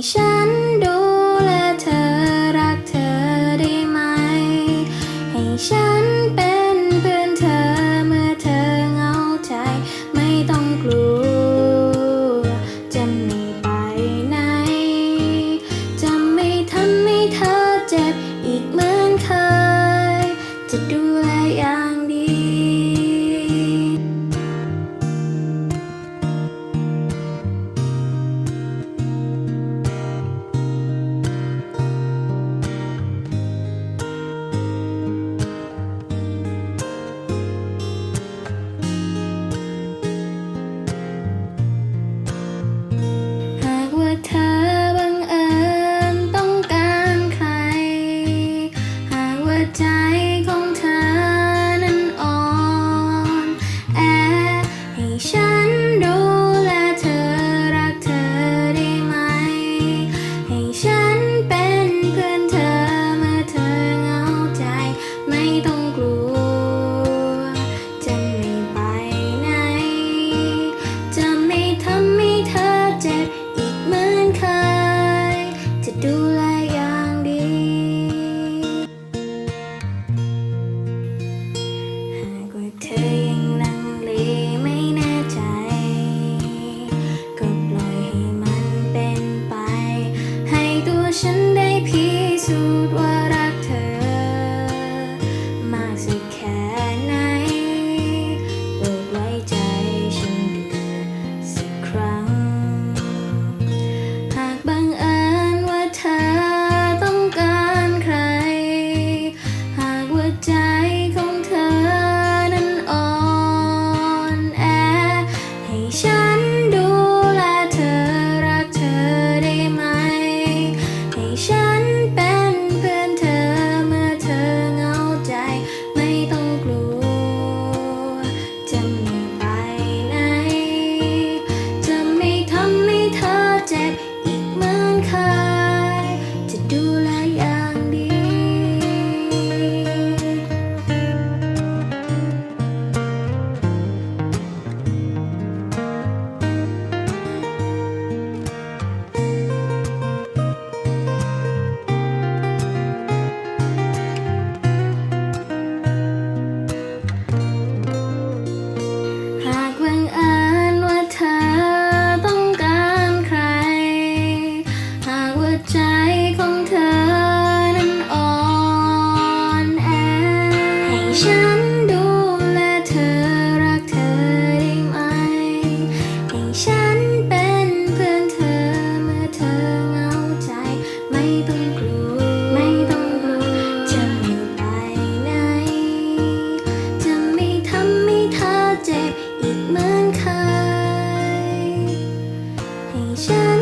山 Jesus. ฉันดูแลเธอรักเธอได้ไหม ให้ฉันเป็นเพื่อนเธอเมื่อเธอเงาใจ ไม่ต้องกลัว ไม่ต้องกลัวจะไม่ไปไหน จะไม่ทำให้เธอเจ็บอีกเหมือนเคย ให้ฉัน